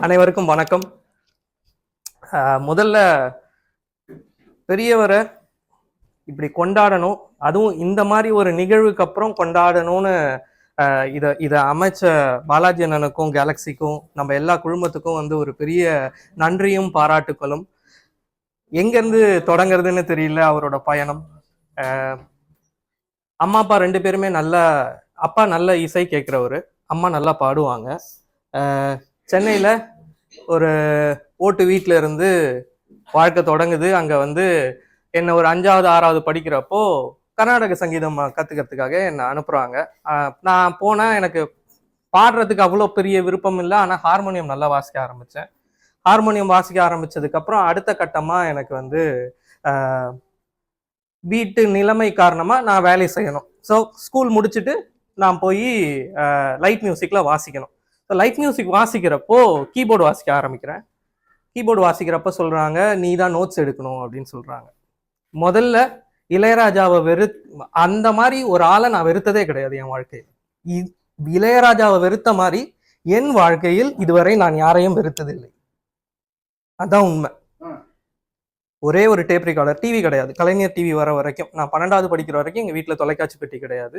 அனைவருக்கும் வணக்கம். ஆஹ் முதல்ல பெரியவரை இப்படி கொண்டாடணும். அதுவும் இந்த மாதிரி ஒரு நிகழ்வுக்கு அப்புறம் கொண்டாடணும்னு ஆஹ் இத இதை அமைச்ச பாலாஜி அண்ணனுக்கும் கேலக்சிக்கும் நம்ம எல்லா குழுமத்துக்கும் வந்து ஒரு பெரிய நன்றியும் பாராட்டுக்களும். எங்கேருந்து தொடங்குறதுன்னு தெரியல அவரோட பயணம். ஆஹ் அம்மா அப்பா ரெண்டு பேருமே நல்லா அப்பா நல்ல இசை கேட்குறவர். அம்மா நல்லா பாடுவாங்க. ஆஹ் சென்னையில் ஒரு ஓட்டு வீட்டில் இருந்து வாழ்க்கை தொடங்குது. அங்கே வந்து என்னை ஒரு அஞ்சாவது ஆறாவது படிக்கிறப்போ கர்நாடக சங்கீதம் கற்றுக்கிறதுக்காக என்னை அனுப்புகிறாங்க நான் போனால் எனக்கு பாடுறதுக்கு அவ்வளோ பெரிய விருப்பம் இல்லை. ஆனால் ஹார்மோனியம் நல்லா வாசிக்க ஆரம்பித்தேன் ஹார்மோனியம் வாசிக்க ஆரம்பித்ததுக்கப்புறம் அடுத்த கட்டமாக எனக்கு வந்து வீட்டு நிலைமை காரணமாக நான் வேலை செய்யணும். ஸோ ஸ்கூல் முடிச்சுட்டு நான் போய் லைட் மியூசிக்கில் வாசிக்கணும். ஸோ லைட் மியூசிக் வாசிக்கிறப்போ கீபோர்டு வாசிக்க ஆரம்பிக்கிறேன். கீபோர்டு வாசிக்கிறப்ப சொல்றாங்க நீ தான் நோட்ஸ் எடுக்கணும் அப்படின்னு சொல்றாங்க. முதல்ல இளையராஜாவை வெறு அந்த மாதிரி ஒரு ஆளை நான் வெறுத்ததே கிடையாது என் வாழ்க்கையில். இளையராஜாவை வெறுத்த மாதிரி என் வாழ்க்கையில் இதுவரை நான் யாரையும் வெறுத்ததில்லை. அதான் உண்மை. ஒரே ஒரு டேப் ரெக்கார்டர் டிவி கிடையாது. கலைஞர் டிவி வர வரைக்கும் நான் பன்னெண்டாவது படிக்கிற வரைக்கும் எங்கள் வீட்டில் தொலைக்காட்சி பெட்டி கிடையாது.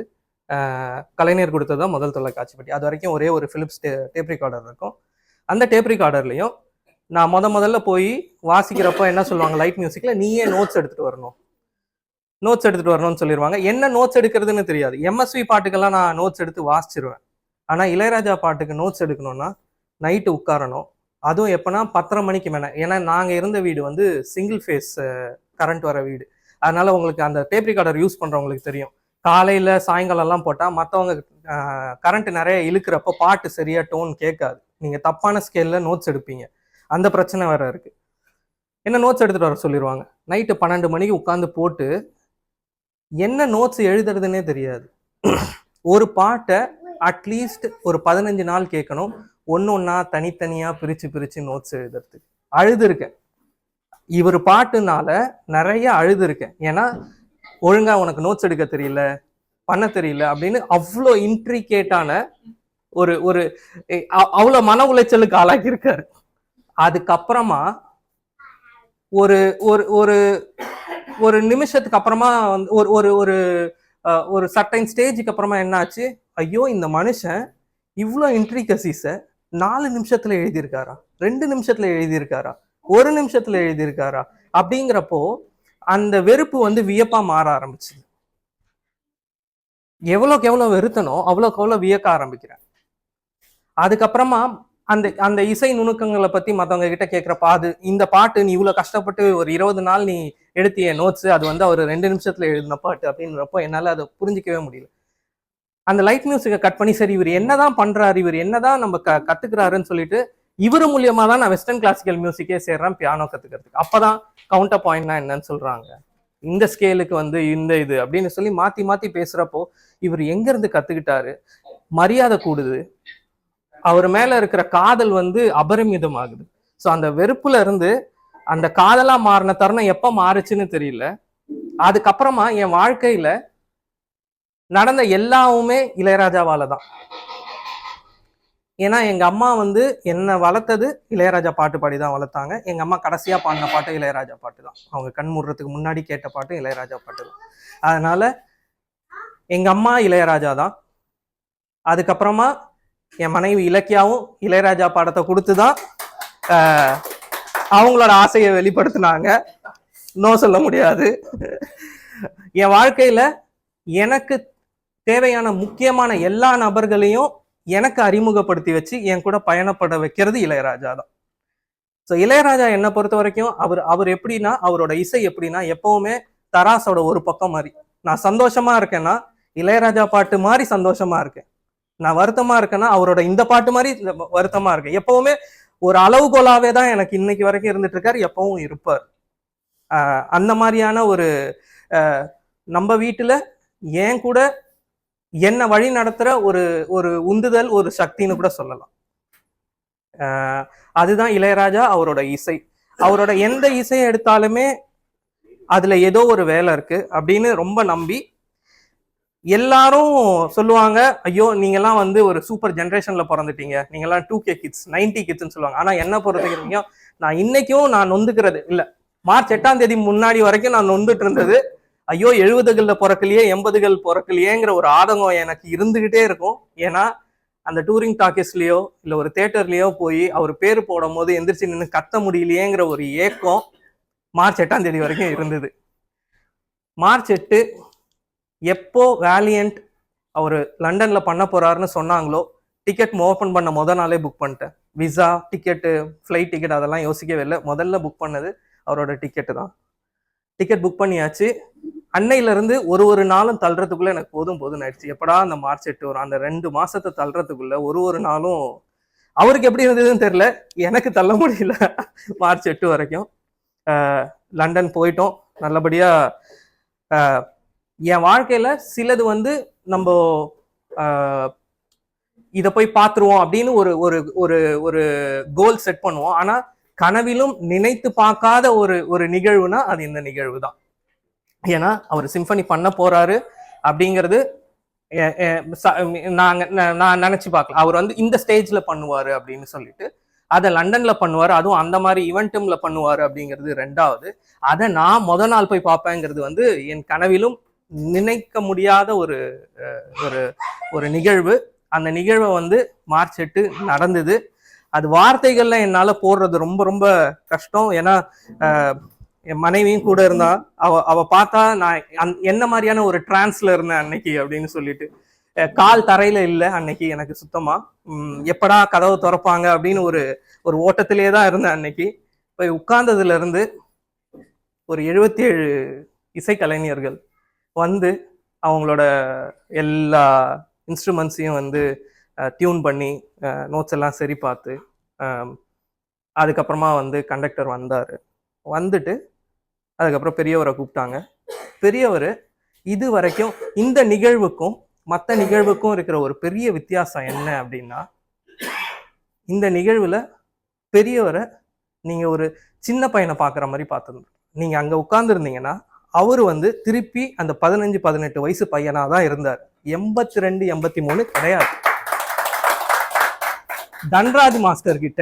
கலைஞர் கொடுத்தது தான் முதல் தொலைக்காட்சி பெட்டி. அது வரைக்கும் ஒரே ஒரு ஃபிலிப்ஸ் டே டேப் ரிகார்டர் இருக்கும். அந்த டேப் ரிகார்டர்லையும் நான் முத முதல்ல போய் வாசிக்கிறப்போ என்ன சொல்லுவாங்க லைட் மியூசிக்கில் நீயே நோட்ஸ் எடுத்துகிட்டு வரணும். நோட்ஸ் எடுத்துகிட்டு வரணும்னு சொல்லிடுவாங்க என்ன நோட்ஸ் எடுக்கிறதுன்னு தெரியாது. எம்எஸ்வி பாட்டுக்கெல்லாம் நான் நோட்ஸ் எடுத்து வாசிச்சிருவேன். ஆனால் இளையராஜா பாட்டுக்கு நோட்ஸ் எடுக்கணும்னா நைட்டு உட்காரணும். அதுவும் எப்போனா பத்தரை மணிக்கு மேலே. ஏன்னா நாங்கள் இருந்த வீடு வந்து சிங்கிள் ஃபேஸ் கரண்ட் வர வீடு. அதனால உங்களுக்கு அந்த டேப் ரிகார்டர் யூஸ் பண்ணுறவங்களுக்கு தெரியும். காலையில் சாயங்காலம்லாம் போட்டால் மற்றவங்க கரண்ட் நிறைய இழுக்கிறப்போ பாட்டு சரியாக டோன் கேட்காது. நீங்கள் தப்பான ஸ்கேலில் நோட்ஸ் எடுப்பீங்க. அந்த பிரச்சனை வேறு இருக்குது என்ன நோட்ஸ் எடுத்துகிட்டு வர சொல்லிடுவாங்க நைட்டு பன்னெண்டு மணிக்கு உட்காந்து போட்டு என்ன நோட்ஸ் எழுதுறதுன்னே தெரியாது. ஒரு பாட்டை அட்லீஸ்ட் ஒரு பதினஞ்சு நாள் கேட்கணும். ஒன்று ஒன்றா தனித்தனியாக பிரித்து பிரித்து நோட்ஸ் எழுதுறதுக்கு. அழுதுருக்கேன் இவர் பாட்டுனால நிறைய அழுதுருக்கேன் ஏன்னா ஒழுங்காக உனக்கு நோட்ஸ் எடுக்க தெரியல பண்ண தெரியல அப்படின்னு அவ்வளோ இன்ட்ரிகேட்டான ஒரு ஒரு அவ்வளோ மன உளைச்சலுக்கு ஆளாக்கி இருக்காரு அதுக்கப்புறமா ஒரு ஒரு ஒரு ஒரு நிமிஷத்துக்கு அப்புறமா வந்து ஒரு ஒரு ஒரு ஒரு சர்டைன் ஸ்டேஜுக்கு அப்புறமா என்னாச்சு? ஐயோ இந்த மனுஷன் இவ்வளோ இன்ட்ரிகசிஸை நாலு நிமிஷத்தில் எழுதியிருக்காரா? ரெண்டு நிமிஷத்தில் எழுதியிருக்காரா? ஒரு நிமிஷத்தில் எழுதியிருக்காரா? அப்படிங்கிறப்போ அந்த வெறுப்பு வந்து வியப்பா மாற ஆரம்பிச்சு எவ்வளோக்கு எவ்வளோ வெறுத்தனோ அவ்வளோக்கு எவ்வளோ வியக்க ஆரம்பிக்கிறேன். அதுக்கப்புறமா அந்த அந்த இசை நுணுக்கங்களை பத்தி மத்தவங்க கிட்ட கேட்குறப்ப அது இந்த பாட்டு நீ இவ்வளவு கஷ்டப்பட்டு ஒரு இருபது நாள் நீ எடுத்திய நோட்ஸ் அது வந்து அவர் ரெண்டு நிமிஷத்துல எழுதின பாட்டு அப்படின்றப்போ என்னால அதை புரிஞ்சிக்கவே முடியல. அந்த லைட் மியூசிக்கை கட் பண்ணி சரி இவர் என்னதான் பண்றாரு இவர் என்னதான் நம்ம க கத்துக்கிறாருன்னு சொல்லிட்டு இவர் மூலியமா தான் நான் வெஸ்டர்ன் கிளாசிக்கல் மியூசிக்கே சேர்றேன் பியானோ கத்துக்கிறதுக்கு. அப்பதான் கவுண்டர் பாயிண்ட்னா என்னன்னு சொல்றாங்க. இந்த ஸ்கேலுக்கு வந்து இந்த இது அப்படின்னு சொல்லி மாத்தி மாத்தி பேசுறப்போ இவர் எங்க இருந்து கத்துக்கிட்டாரு? மரியாதை கூடுது. அவர் மேல இருக்கிற காதல் வந்து அபரிமிதம் ஆகுது ஸோ அந்த வெறுப்புல இருந்து அந்த காதலா மாறின தருணம் எப்ப மாறுச்சுன்னு தெரியல. அதுக்கப்புறமா என் வாழ்க்கையில நடந்த எல்லாவுமே இளையராஜாவால தான். ஏன்னா எங்கள் அம்மா வந்து என்னை வளர்த்தது இளையராஜா பாட்டு பாடி தான் வளர்த்தாங்க. எங்கள் அம்மா கடைசியாக பாடின பாட்டு இளையராஜா பாட்டு தான். அவங்க கண் மூடுறதுக்கு முன்னாடி கேட்ட பாட்டு இளையராஜா பாட்டு தான். அதனால் எங்கள் அம்மா இளையராஜா தான். அதுக்கப்புறமா என் மனைவி இலக்கியாவும் இளையராஜா பாடத்தை கொடுத்து தான் அவங்களோட ஆசையை வெளிப்படுத்தினாங்க. நோ சொல்ல முடியாது. என் வாழ்க்கையில் எனக்கு தேவையான முக்கியமான எல்லா நபர்களையும் எனக்கு அறிமுகப்படுத்தி வச்சு என் கூட பயணப்பட வைக்கிறது இளையராஜா தான். ஸோ இளையராஜா என்னை பொறுத்த வரைக்கும் அவர் அவர் எப்படின்னா அவரோட இசை எப்படின்னா எப்பவுமே தராசோட ஒரு பக்கம் மாதிரி நான் சந்தோஷமா இருக்கேன்னா இளையராஜா பாட்டு மாதிரி சந்தோஷமா இருக்கேன். நான் வருத்தமா இருக்கேன்னா அவரோட இந்த பாட்டு மாதிரி வருத்தமா இருக்கேன். எப்பவுமே ஒரு அளவுகோலாவே தான் எனக்கு இன்னைக்கு வரைக்கும் இருந்துட்டு இருக்காரு எப்பவும் இருப்பார். அந்த மாதிரியான ஒரு நம்ம வீட்டுல ஏன் கூட என்னை வழி நடத்துற ஒரு ஒரு உந்துதல் ஒரு சக்தின்னு கூட சொல்லலாம். ஆஹ் அதுதான் இளையராஜா அவரோட இசை. அவரோட எந்த இசையை எடுத்தாலுமே அதுல ஏதோ ஒரு வேலை இருக்கு அப்படின்னு ரொம்ப நம்பி எல்லாரும் சொல்லுவாங்க ஐயோ நீங்கெல்லாம் வந்து ஒரு சூப்பர் ஜென்ரேஷன்ல பிறந்துட்டீங்க. நீங்கெல்லாம் டூ கே கிட்ஸ் நைன்டி கிட்ஸ்னு சொல்லுவாங்க. ஆனால் என்ன பொறுத்தவரைக்கும் நான் இன்னைக்கும் நான் நொந்துக்கிறது இல்லை மார்ச் எட்டாம் தேதி முன்னாடி வரைக்கும் நான் நொந்துட்டு இருந்தது ஐயோ எழுபதுகளில் பிறக்கலையே எண்பதுகள் பிறக்கலையேங்கிற ஒரு ஆதங்கம் எனக்கு இருந்துகிட்டே இருக்கும். ஏன்னா அந்த டூரிங் டாக்கீஸ்லேயோ இல்லை ஒரு தேட்டர்லேயோ போய் அவர் பேர் போடும் போது எந்திரிச்சு நின்று கத்த முடியலையேங்கிற ஒரு ஏக்கம் மார்ச் எட்டாம் தேதி வரைக்கும் இருந்தது. மார்ச் எட்டு எப்போ வேலியன்ட் அவர் லண்டனில் பண்ண போறாருன்னு சொன்னாங்களோ டிக்கெட் ஓப்பன் பண்ண முத நாளே புக் பண்ணிட்டேன். விசா டிக்கெட்டு ஃப்ளைட் டிக்கெட் அதெல்லாம் யோசிக்கவே இல்லை. முதல்ல புக் பண்ணது அவரோட டிக்கெட்டு தான். டிக்கெட் புக் பண்ணியாச்சு. அன்னையிலேருந்து ஒரு ஒரு நாளும் தள்ளுறதுக்குள்ளே எனக்கு போதும் போதும் ஆயிடுச்சு. எப்படா அந்த மார்ச் எட்டு வரும்? அந்த ரெண்டு மாதத்தை தள்ளுறதுக்குள்ளே ஒரு ஒரு நாளும் அவருக்கு எப்படி இருந்ததுன்னு தெரியல. எனக்கு தள்ள முடியல. மார்ச் எட்டு வரைக்கும். லண்டன் போயிட்டோம். நல்லபடியாக என் வாழ்க்கையில் சிலது வந்து நம்ம இதை போய் பார்த்துருவோம் அப்படின்னு ஒரு ஒரு ஒரு ஒரு கோல் செட் பண்ணுவோம். ஆனால் கனவிலும் நினைத்து பார்க்காத ஒரு ஒரு நிகழ்வுனா அது இந்த நிகழ்வு தான் ஏன்னா அவர் சிம்பனி பண்ண போறாரு அப்படிங்கிறது நாங்கள் நாங்க நான் நினைச்சு பார்க்கலாம் அவர் வந்து இந்த ஸ்டேஜ்ல பண்ணுவாரு அப்படின்னு சொல்லிட்டு அதை லண்டன்ல பண்ணுவார் அதுவும் அந்த மாதிரி ஈவெண்ட்டும்ல பண்ணுவார் அப்படிங்கிறது ரெண்டாவது. அதை நான் முத நாள் போய் பார்ப்பேங்கிறது வந்து என் கனவிலும் நினைக்க முடியாத ஒரு ஒரு ஒரு நிகழ்வு. அந்த நிகழ்வை வந்து மார்ச் எட்டு நடந்தது. அது வார்த்தைகள்ல என்னால் போடுறது ரொம்ப ரொம்ப கஷ்டம். ஏன்னா என் மனைவியும் கூட இருந்தா அவ அவ பார்த்தா நான் அந்- என்ன மாதிரியான ஒரு டிரான்ஸ்ல இருந்தேன் அன்னைக்கு அப்படின்னு சொல்லிட்டு. கால் தரையில இல்லை அன்னைக்கு எனக்கு சுத்தமா. எப்படா கதவு திறப்பாங்க அப்படின்னு ஒரு ஒரு ஓட்டத்திலே தான் இருந்தேன் அன்னைக்கு. போய் உட்கார்ந்ததுல இருந்து ஒரு எழுபத்தி ஏழு இசைக்கலைஞர்கள் வந்து அவங்களோட எல்லா இன்ஸ்ட்ருமெண்ட்ஸையும் வந்து டியூன் பண்ணி நோட்ஸ் எல்லாம் சரி பார்த்து அதுக்கப்புறமா வந்து கண்டக்டர் வந்தார். வந்துட்டு அதுக்கப்புறம் பெரியவரை கூப்பிட்டாங்க. பெரியவர் இது வரைக்கும் இந்த நிகழ்வுக்கும் மற்ற நிகழ்வுக்கும் இருக்கிற ஒரு பெரிய வித்தியாசம் என்ன அப்படின்னா இந்த நிகழ்வுல பெரியவரை நீங்கள் ஒரு சின்ன பையனை பார்க்குற மாதிரி பார்த்துருந்தோம் நீங்கள் அங்கே உட்காந்துருந்தீங்கன்னா அவர் வந்து திருப்பி அந்த பதினஞ்சு பதினெட்டு வயசு பையனாக தான் இருந்தார். எண்பத்தி ரெண்டு எண்பத்தி மூணு கிடையாது. தன்ராஜ் மாஸ்டர் கிட்ட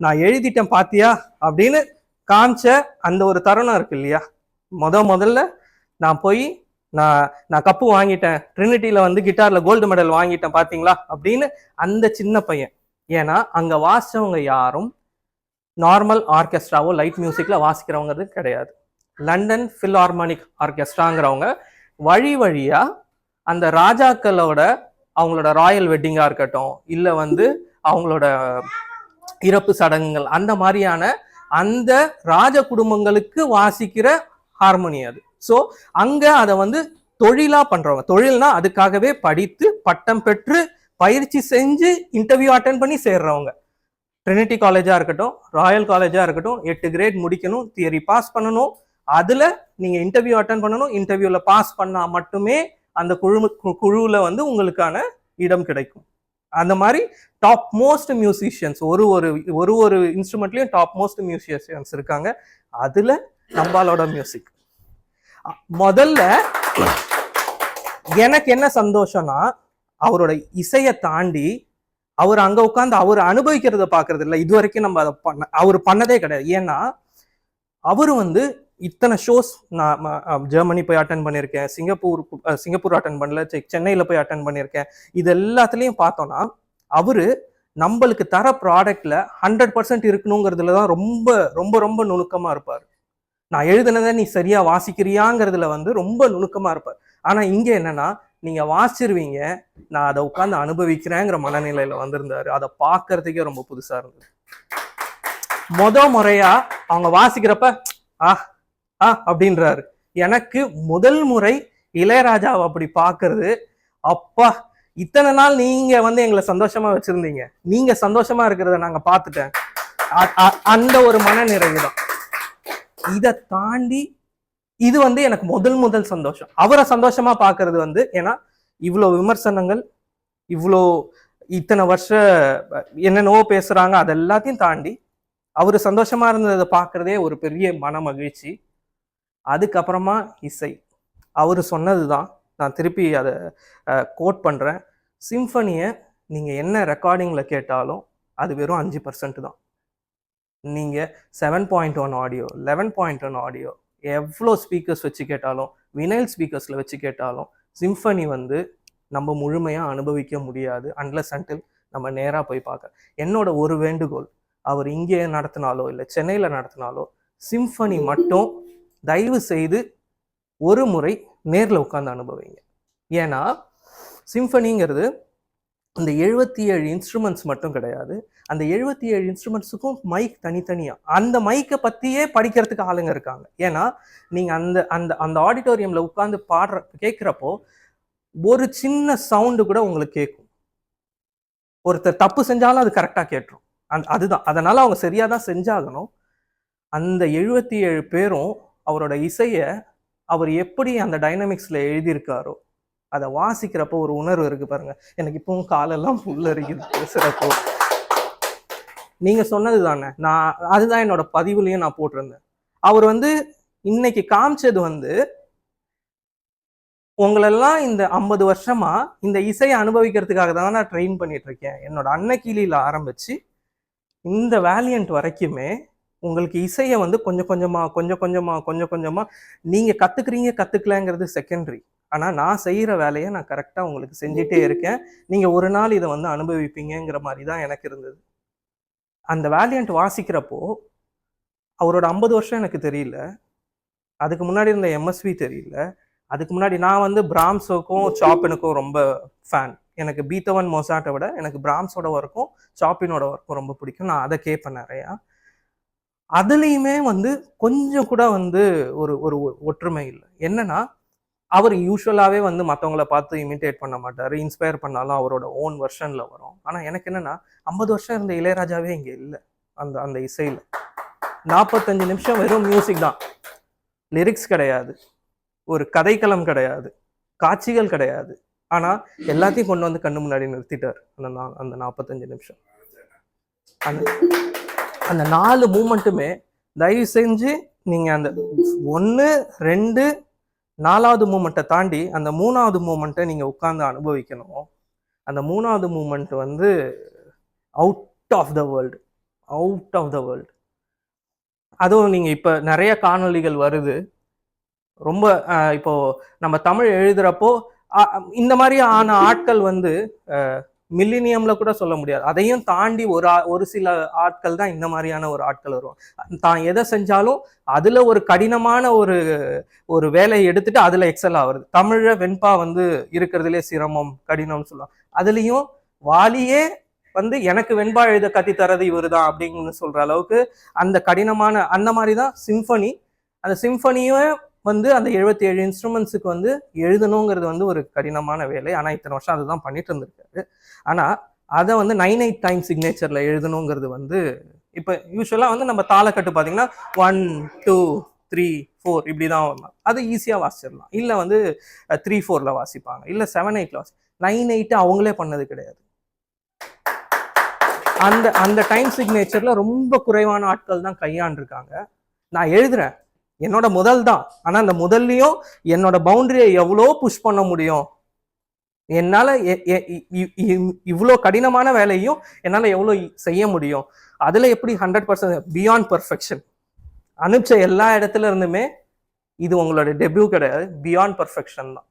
நான் எழுதிட்டேன் பாத்தியா அப்படின்னு காமிச்ச அந்த ஒரு தருணம் இருக்கு இல்லையா? முத முதல்ல நான் போய் நான் நான் கப்பு வாங்கிட்டேன். ட்ரினிட்டியில் வந்து கிட்டாரில் கோல்டு மெடல் வாங்கிட்டேன் பார்த்தீங்களா அப்படின்னு அந்த சின்ன பையன். ஏன்னா அங்கே வாசிச்சவங்க யாரும் நார்மல் ஆர்கெஸ்ட்ராவோ லைட் மியூசிக்கில் வாசிக்கிறவங்கிறது கிடையாது. லண்டன் ஃபில்ஹார்மானிக் ஆர்கெஸ்ட்ராங்கிறவங்க வழி வழியாக அந்த ராஜாக்களோட அவங்களோட ராயல் வெட்டிங்காக இருக்கட்டும் இல்லை வந்து அவங்களோட இறப்பு சடங்குகள் அந்த மாதிரியான அந்த ராஜ குடும்பங்களுக்கு வாசிக்கிற ஹார்மோனி அது. ஸோ அங்கே அதை வந்து தொழிலாக பண்ணுறவங்க தொழில்னா அதுக்காகவே படித்து பட்டம் பெற்று பயிற்சி செஞ்சு இன்டர்வியூ அட்டன் பண்ணி சேர்றவங்க. ட்ரினிட்டி காலேஜாக இருக்கட்டும் ராயல் காலேஜாக இருக்கட்டும் எட்டு கிரேட் முடிக்கணும் தியரி பாஸ் பண்ணணும். அதில் நீங்கள் இன்டர்வியூ அட்டன் பண்ணணும் இன்டர்வியூவில் பாஸ் பண்ணால் மட்டுமே அந்த குழு கு- வந்து உங்களுக்கான இடம் கிடைக்கும். அந்த மாதிரி டாப் மோஸ்ட் மியூசிஷியன்ஸ் ஒரு ஒரு ஒரு ஒரு இன்ஸ்ட்ருமெண்ட்லயும் டாப் மோஸ்ட் மியூசிஷியன்ஸ் இருக்காங்க. அதுல நம்மளோட மியூசிக் முதல்ல எனக்கு என்ன சந்தோஷம்னா அவரோட இசையை தாண்டி அவர் அங்க உட்காந்து அவர் அனுபவிக்கிறத பாக்குறது இல்லை இது வரைக்கும் நம்ம அதை பண்ண அவர் பண்ணதே கிடையாது. ஏன்னா அவர் வந்து இத்தனை ஷோஸ் நான் ஜெர்மனி போய் அட்டன் பண்ணியிருக்கேன் சிங்கப்பூர் சிங்கப்பூர் அட்டன் பண்ணல செ- சென்னையில் போய் அட்டன் பண்ணியிருக்கேன். இது எல்லாத்துலேயும் பார்த்தோன்னா அவர் நம்மளுக்கு தர ப்ராடக்டில் ஹண்ட்ரட் பர்சன்ட் இருக்கணுங்கிறதுல தான் ரொம்ப ரொம்ப ரொம்ப நுணுக்கமாக இருப்பார். நான் எழுதுனதை நீ சரியா வாசிக்கிறியாங்கிறதுல வந்து ரொம்ப நுணுக்கமாக இருப்பார். ஆனால் இங்கே என்னன்னா நீங்கள் வாசிச்சிருவீங்க நான் அதை உட்காந்து அனுபவிக்கிறேங்கிற மனநிலையில் வந்திருந்தாரு. அதை பார்க்கறதுக்கே ரொம்ப புதுசாக இருந்தது. மொத முறையாக அவங்க வாசிக்கிறப்ப ஆஹ் ஆ அப்படின்றாரு. எனக்கு முதல் முறை இளையராஜாவை அப்படி பார்க்கறது அப்பா இத்தனை நாள் நீங்க வந்து எங்களை சந்தோஷமா வச்சிருந்தீங்க. நீங்க சந்தோஷமா இருக்கிறத நாங்க பார்த்துட்டேன். அ- அந்த ஒரு மனநிறைவு தான். இதை தாண்டி இது வந்து எனக்கு முதல் முதல் சந்தோஷம். அவரை சந்தோஷமா பார்க்கறது வந்து ஏன்னா இவ்வளோ விமர்சனங்கள் இவ்வளோ இத்தனை வருஷ என்னென்னவோ பேசுறாங்க அது எல்லாத்தையும் தாண்டி அவர் சந்தோஷமா இருந்ததை பார்க்கறதே ஒரு பெரிய மன மகிழ்ச்சி. அதுக்கப்புறமா இசை. அவர் சொன்னது தான் நான் திருப்பி அதை கோட் பண்ணுறேன் சிம்ஃபனியை நீங்கள் என்ன ரெக்கார்டிங்கில் கேட்டாலும் அது வெறும் அஞ்சு பர்சன்ட் தான். நீங்கள் seven point one audio eleven point one audio எவ்வளோ ஸ்பீக்கர்ஸ் வச்சு கேட்டாலும் வினைல் ஸ்பீக்கர்ஸில் வச்சு கேட்டாலும் சிம்ஃபனி வந்து நம்ம முழுமையாக அனுபவிக்க முடியாது அன்லஸ் அன்டில் நம்ம நேராக போய் பார்க்க என்னோட ஒரு வேண்டுகோள் அவர் இங்கே நடத்தினாலோ இல்லை சென்னையில் நடத்தினாலோ சிம்ஃபனி மட்டும் தயவு செய்து ஒரு முறை நேரில் உட்காந்து அனுபவிங்க. ஏன்னா சிம்ஃபனிங்கிறது அந்த எழுபத்தி ஏழு இன்ஸ்ட்ருமெண்ட்ஸ் மட்டும் கிடையாது. அந்த எழுபத்தி ஏழு இன்ஸ்ட்ருமெண்ட்ஸுக்கும் மைக் தனித்தனியாக அந்த மைக்கை பற்றியே படிக்கிறதுக்கு ஆளுங்க இருக்காங்க. ஏன்னா நீங்கள் அந்த அந்த அந்த ஆடிட்டோரியமில் உட்காந்து பாடுற கேட்குறப்போ ஒரு சின்ன சவுண்டு கூட உங்களுக்கு கேட்கும் ஒருத்தர் தப்பு செஞ்சாலும் அது கரெக்டாக கேட்டுரும். அந் அதுதான். அதனால் அவங்க சரியாக தான் செஞ்சாகணும். அந்த எழுபத்தி ஏழு பேரும் அவரோட இசையை அவர் எப்படி அந்த டைனமிக்ஸில் எழுதியிருக்காரோ அதை வாசிக்கிறப்போ ஒரு உணர்வு இருக்கு பாருங்க. எனக்கு இப்பவும் காலெல்லாம் புல்லரிக்குது பேசுகிறப்போ நீங்க சொன்னது தானே நான் அதுதான் என்னோட பதிவுலையும் நான் போட்டிருந்தேன். அவர் வந்து இன்னைக்கு காமிச்சது வந்து உங்களெல்லாம் இந்த ஐம்பது வருஷமா இந்த இசையை அனுபவிக்கிறதுக்காக தான் நான் ட்ரெயின் பண்ணிட்டு இருக்கேன். என்னோட அன்னக்கீழியில ஆரம்பிச்சு இந்த வேலியன்ட் வரைக்குமே உங்களுக்கு இசையை வந்து கொஞ்சம் கொஞ்சமா கொஞ்சம் கொஞ்சமா கொஞ்சம் கொஞ்சமா நீங்க கத்துக்கிறீங்க கற்றுக்கலங்கிறது செகண்டரி ஆனா நான் செய்யற வேலையை நான் கரெக்டா உங்களுக்கு செஞ்சுட்டே இருக்கேன். நீங்க ஒரு நாள் இதை வந்து அனுபவிப்பீங்கிற மாதிரி தான் எனக்கு இருந்தது. அந்த வேலியன்ட் வாசிக்கிறப்போ அவரோட ஐம்பது வருஷம் எனக்கு தெரியல. அதுக்கு முன்னாடி இருந்த எம்எஸ்வி தெரியல. அதுக்கு முன்னாடி நான் வந்து பிராம்ஸுக்கும் சாப்பினுக்கும் ரொம்ப ஃபேன் எனக்கு பீத்தவன் மொசாட்டை விட எனக்கு பிராம்ஸோட ஒர்க்கும் சாப்பினோட ஒர்க்கும் ரொம்ப பிடிக்கும். நான் அதை கேட்பேன் நிறையா. அதுலேயுமே வந்து கொஞ்சம் கூட வந்து ஒரு ஒரு ஒற்றுமை இல்லை. என்னன்னா அவர் யூஸ்வலாகவே வந்து மற்றவங்கள பார்த்து இமிட்டேட் பண்ண மாட்டார் இன்ஸ்பயர் பண்ணாலும் அவரோட ஓன் வெர்ஷனில் வரும். ஆனால் எனக்கு என்னென்னா ஐம்பது வருஷம் இருந்த இளையராஜாவே இங்கே இல்லை அந்த அந்த இசையில். நாற்பத்தஞ்சு நிமிஷம் வெறும் மியூசிக் தான். லிரிக்ஸ் கிடையாது. ஒரு கதைக்களம் கிடையாது. காட்சிகள் கிடையாது. ஆனால் எல்லாத்தையும் கொண்டு வந்து கண்ணு முன்னாடி நிறுத்திட்டார் அந்த நா- அந்த நாற்பத்தஞ்சு நிமிஷம். அந்த அந்த நாலு மூமெண்ட்டுமே தயவு செஞ்சு நீங்கள் அந்த ஒன்று ரெண்டு நாலாவது மூமெண்ட்டை தாண்டி அந்த மூணாவது மூமெண்ட்டை நீங்கள் உட்காந்து அனுபவிக்கணும். அந்த மூணாவது மூமெண்ட் வந்து out of the world out of the world அதுவும் நீங்கள் இப்போ நிறைய காணொளிகள் வருது. ரொம்ப இப்போது இப்போ நம்ம தமிழ் எழுதுகிறப்போ இந்த மாதிரி ஆன ஆட்கள் வந்து மில்லினியம்ல கூட சொல்ல முடியாது. அதையும் தாண்டி ஒரு ஒரு சில ஆட்கள் தான் இந்த மாதிரியான ஒரு ஆட்கள் வருவாங்க. தான் எதை செஞ்சாலும் அதுல ஒரு கடினமான ஒரு ஒரு வேலையை எடுத்துட்டு அதுல எக்ஸல் ஆகுறது. தமிழ வெண்பா வந்து இருக்கிறதுலே சிரமம் கடினம்னு சொல்லுவாங்க. அதுலயும் வாலியே வந்து எனக்கு வெண்பா எழுத கத்தி தரது இவருதான் அப்படின்னு சொல்ற அளவுக்கு அந்த கடினமான அந்த மாதிரி தான் சிம்பனி அந்த சிம்பனியும் வந்து அந்த 77 ஏழு இன்ஸ்ட்ருமெண்ட்ஸுக்கு வந்து எழுதணுங்கிறது வந்து ஒரு கடினமான வேலை. ஆனால் இத்தனை வருஷம் அதுதான் பண்ணிட்டு இருந்திருக்காரு. ஆனால் அதை வந்து நைன் எயிட் டைம் சிக்னேச்சரில் எழுதணுங்கிறது வந்து இப்போ யூஸ்வலாக வந்து நம்ம தாளக்கட்டு பார்த்தீங்கன்னா ஒன் டூ த்ரீ ஃபோர் இப்படி தான் வரலாம் அது ஈஸியாக வாசிச்சிடலாம். இல்லை வந்து த்ரீ ஃபோரில் வாசிப்பாங்க. இல்லை செவன் எயிட்டில் வாசி நைன் எயிட்டு அவங்களே பண்ணது கிடையாது. அந்த அந்த டைம் சிக்னேச்சரில் ரொம்ப குறைவான ஆட்கள் தான் கையாண்டிருக்காங்க. நான் எழுதுறேன். என்னோட முதல் தான். ஆனால் அந்த முதல்லையும் என்னோட பவுண்டரியை எவ்வளோ புஷ் பண்ண முடியும்? என்னால் இவ்வளோ கடினமான வேலையும் என்னால் எவ்வளோ செய்ய முடியும்? அதில் எப்படி ஹண்ட்ரட் பர்சன்ட் பியாண்ட் பர்ஃபெக்ஷன் அனுப்பிச்ச எல்லா இடத்துல இருந்துமே இது உங்களோட டெபியூ கிடையாது. பியாண்ட் பர்ஃபெக்ஷன் தான்.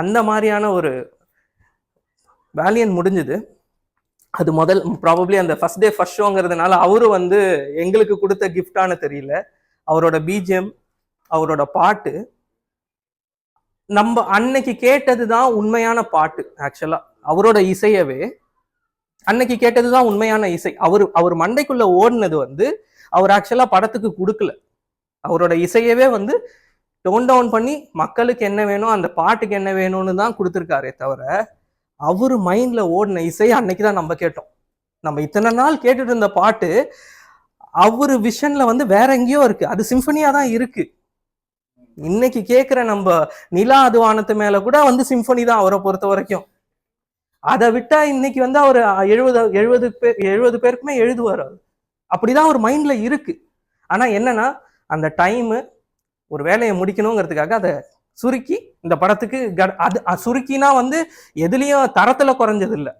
அந்த மாதிரியான ஒரு வேலியன் முடிஞ்சுது. அது முதல் ப்ராபப்ளி அந்த ஃபர்ஸ்ட் டே ஃபர்ஸ்ட் ஷோங்கிறதுனால அவரு வந்து எங்களுக்கு கொடுத்த கிஃப்டான தெரியல. அவரோட பீஜம் அவரோட பாட்டு நம்ம அன்னைக்கு கேட்டது தான் உண்மையான பாட்டு ஆக்சுவலா அவரோட இசையவே அன்னைக்கு கேட்டது தான் உண்மையான இசை. அவர் அவர் மண்டைக்குள்ள ஓடினது வந்து அவர் ஆக்சுவலா படத்துக்கு கொடுக்கல. அவரோட இசையவே வந்து டோன் டவுன் பண்ணி மக்களுக்கு என்ன வேணும் அந்த பாட்டுக்கு என்ன வேணும்னு தான் கொடுத்துருக்காரே தவிர அவர் மைண்ட்ல ஓடின இசையை அன்னைக்கு தான் நம்ம கேட்டோம். நம்ம இத்தனை நாள் கேட்டுட்டு இருந்த பாட்டு அவரு விஷன்ல வந்து வேற எங்கேயோ இருக்கு. அது சிம்பனியா தான் இருக்கு. இன்னைக்கு கேட்கிற நம்ம நிலா அதுவானத்து மேல கூட வந்து சிம்பனி தான் அவரை பொறுத்த வரைக்கும். அதை விட்டா இன்னைக்கு வந்து அவர் எழுபது எழுபது பேர் எழுபது பேருக்குமே எழுதுவார் அவர். அப்படிதான் அவர் மைண்ட்ல இருக்கு. ஆனா என்னன்னா அந்த டைம் ஒரு வேலையை முடிக்கணுங்கிறதுக்காக அதை சுருக்கி இந்த படத்துக்கு கட- அது சுருக்கினா வந்து எதுலேயும் தரத்துல குறைஞ்சது இல்லை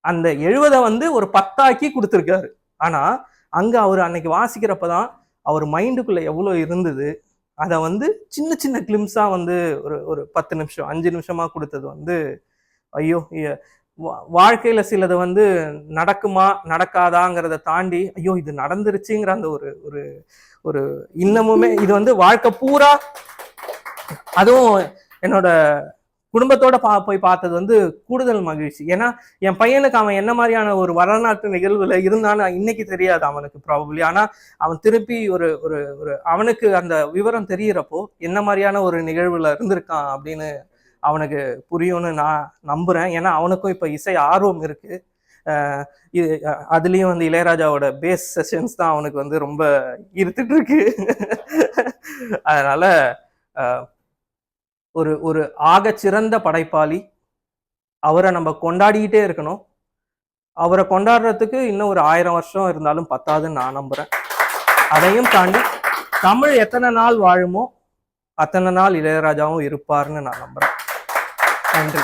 அந்த எழுவதை வந்து ஒரு பத்தாக்கி கொடுத்துருக்காரு. ஆனா அங்கே அவர் அன்னைக்கு வாசிக்கிறப்பதான் அவர் மைண்டுக்குள்ள எவ்வளோ இருந்தது அதை வந்து சின்ன சின்ன கிளிம்ஸாக வந்து ஒரு ஒரு பத்து நிமிஷம் அஞ்சு நிமிஷமாக கொடுத்தது வந்து ஐயோ வாழ்க்கையில் வா- சிலது வந்து நடக்குமா நடக்காதாங்கிறத தாண்டி ஐயோ இது நடந்துருச்சுங்கிற அந்த ஒரு ஒரு ஒரு இன்னமுமே இது வந்து வாழ்க்கை பூரா அதுவும் என்னோட குடும்பத்தோட பா போய் பார்த்தது வந்து கூடுதல் மகிழ்ச்சி. ஏன்னா என் பையனுக்கு அவன் என்ன மாதிரியான ஒரு வரலாற்று நிகழ்வுல இருந்தான்னு இன்னைக்கு தெரியாது அவனுக்கு ப்ராபப்ளி ஆனா அவன் திருப்பி ஒரு ஒரு ஒரு அவனுக்கு அந்த விவரம் தெரியிறப்போ என்ன மாதிரியான ஒரு நிகழ்வுல இருந்திருக்கான் அப்படின்னு அவனுக்கு புரியும்னு நான் நம்புறேன். ஏன்னா அவனுக்கும் இப்ப இசை ஆர்வம் இருக்கு. இது அதுலேயும் அதுலயும் வந்து இளையராஜாவோட பேஸ் செஷன்ஸ் தான் அவனுக்கு வந்து ரொம்ப ஈர்த்துட்டு இருக்கு. அதனால ஒரு ஒரு ஆகச்சிறந்த படைப்பாளி. அவரை நம்ம கொண்டாடிக்கிட்டே இருக்கணும். அவரை கொண்டாடுறதுக்கு இன்னும் ஒரு ஆயிரம் வருஷம் இருந்தாலும் பத்தாதுன்னு நான் நம்புறேன். அதையும் தாண்டி தமிழ் எத்தனை நாள் வாழுமோ அத்தனை நாள் இளையராஜாவும் இருப்பார்னு நான் நம்புறேன். நன்றி.